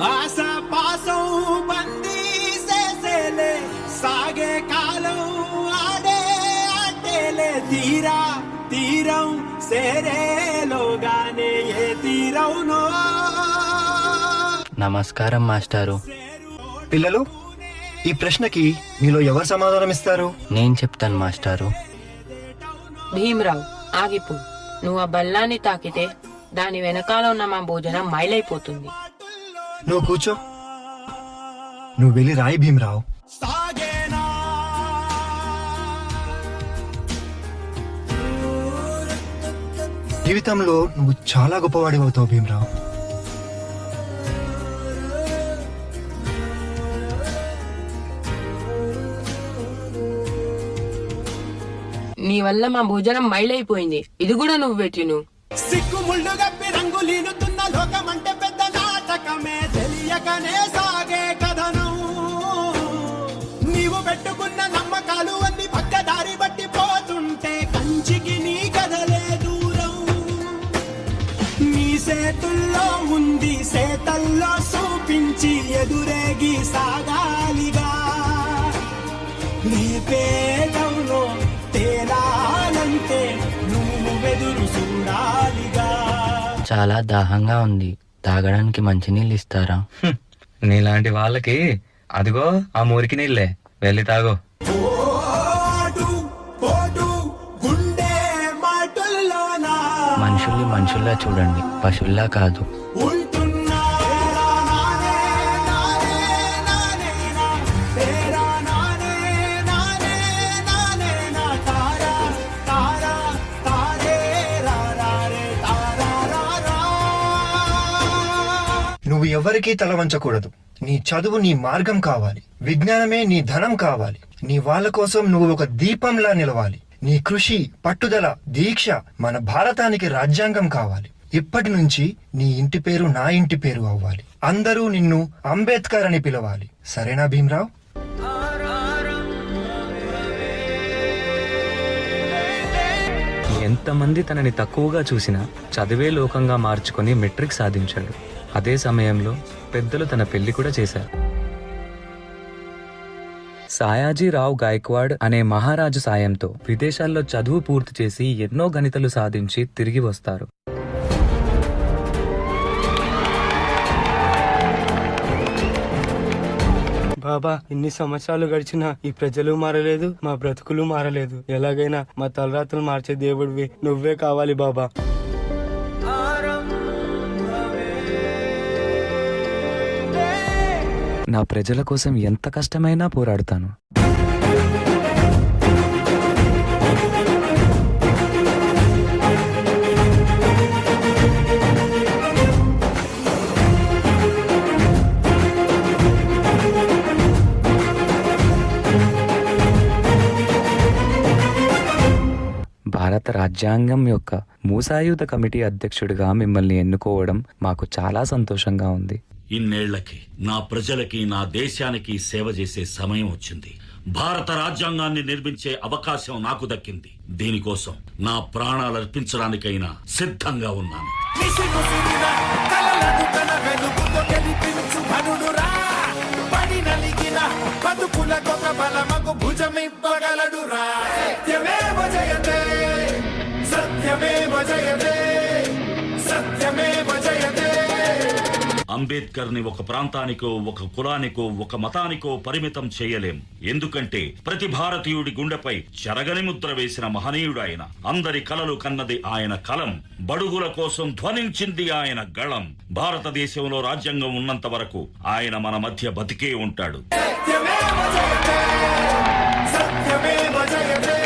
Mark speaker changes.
Speaker 1: ఆశ పాసం బందీ చేసేలే సాగే కాలం ఆడే ఆటేలే. తీరా తీరం సేరేలోగానే ఏ తీరవునో.
Speaker 2: నమస్కారం మాస్టారు.
Speaker 3: పిల్లలు ఈ ప్రశ్నకి మీలో ఎవరు సమాధానం ఇస్తారు?
Speaker 2: నేను చెప్తాను మాస్టారు.
Speaker 4: భీమరావు ఆగిపో. నువ్వు ఆ బల్లాన్ని తాకితే దాని వెనకాల ఉన్న మా భోజనం మైలైపోతుంది.
Speaker 3: నువ్వు కూర్చో. నువ్వు వెళ్ళి రాయి భీమరావు. జీవితంలో నువ్వు చాలా గొప్పవాడి అవుతావు భీమరావు.
Speaker 4: నీ వల్ల మా భోజనం మైలైపోయింది. ఇది కూడా నువ్వు పెట్టిను.
Speaker 1: సిగ్గు ముళ్ళు గప్పి రంగులీనుతున్న లోకమంటే పెద్ద నాటకమే తెలియకనే సాగే కథను. నీవు పెట్టుకున్న నమ్మకాలు అన్ని పక్కదారి బట్టి పోతుంటే కంచికి నీ కథలే దూరం. నీ సేతుల్లో ఉంది సేతల్లో చూపించి ఎదురేగి సాగాలిగా. నీ పేదంలో తేలాలంటే నువ్వు వెదురు చూడాలిగా.
Speaker 2: చాలా దాహంగా ఉంది. తాగడానికి మంచినీళ్ళు ఇస్తారా?
Speaker 5: హ్మ్. నీలాంటి వాళ్ళకి అదిగో ఆ మురికి నీళ్ళే. వెళ్ళి తాగో.
Speaker 2: మనుషుల్ని మనుషుల్లా చూడండి. పశువుల్లా కాదు.
Speaker 3: నువ్వు ఎవరికీ తల వంచకూడదు. నీ చదువు నీ మార్గం కావాలి. విజ్ఞానమే నీ ధనం కావాలి. నీ వాళ్ళ కోసం నువ్వు ఒక దీపంలా నిలవాలి. నీ కృషి పట్టుదల దీక్ష మన భారతానికి రాజ్యాంగం కావాలి. ఇప్పటి నుంచి నీ ఇంటి పేరు నా ఇంటి పేరు అవ్వాలి. అందరూ నిన్ను అంబేద్కర్ అని పిలవాలి. సరేనా భీమరావు?
Speaker 5: ఎంతమంది తనని తక్కువగా చూసినా చదివే లోకంగా మార్చుకొని మెట్రిక్ సాధించాడు. అదే సమయంలో పెద్దలు తన పెళ్ళి కూడా చేశారు. సాయాజీరావు గాయక్వాడ్ అనే మహారాజు సాయంతో విదేశాల్లో చదువు పూర్తి చేసి ఎన్నో గణితలు సాధించి తిరిగి వస్తారు.
Speaker 6: బాబా ఇన్ని సంవత్సరాలు గడిచినా ఈ ప్రజలు మారలేదు మా బ్రతుకులు మారలేదు. ఎలాగైనా మా తలరాత్రులు మార్చే దేవుడివి నువ్వే కావాలి బాబా.
Speaker 5: నా ప్రజల కోసం ఎంత కష్టమైనా పోరాడతాను. భారత రాజ్యాంగం యొక్క మూసాయుధ కమిటీ అధ్యక్షుడిగా మిమ్మల్ని ఎన్నుకోవడం మాకు చాలా సంతోషంగా ఉంది.
Speaker 7: ఇన్నేళ్ళకి నా ప్రజలకి నా దేశానికి సేవ చేసే సమయం వచ్చింది. భారత రాజ్యాంగాన్ని నిర్మించే అవకాశం నాకు దక్కింది. దీనికోసం నా ప్రాణాలు అర్పించడానికైనా సిద్ధంగా ఉన్నాను.
Speaker 1: సత్యమే కలలను
Speaker 7: అంబేద్కర్ని ఒక ప్రాంతానికో ఒక కులానికో ఒక మతానికో పరిమితం చేయలేం. ఎందుకంటే ప్రతి భారతీయుడి గుండెపై చెరగని ముద్ర వేసిన మహనీయుడు ఆయన అందరి కలలు కన్నది ఆయన కలం బడుగుల కోసం ధ్వనించింది ఆయన గళం. భారతదేశంలో రాజ్యాంగం ఉన్నంత వరకు ఆయన మన మధ్య బతికే ఉంటాడు.
Speaker 1: సత్యమే జయతే జయతే.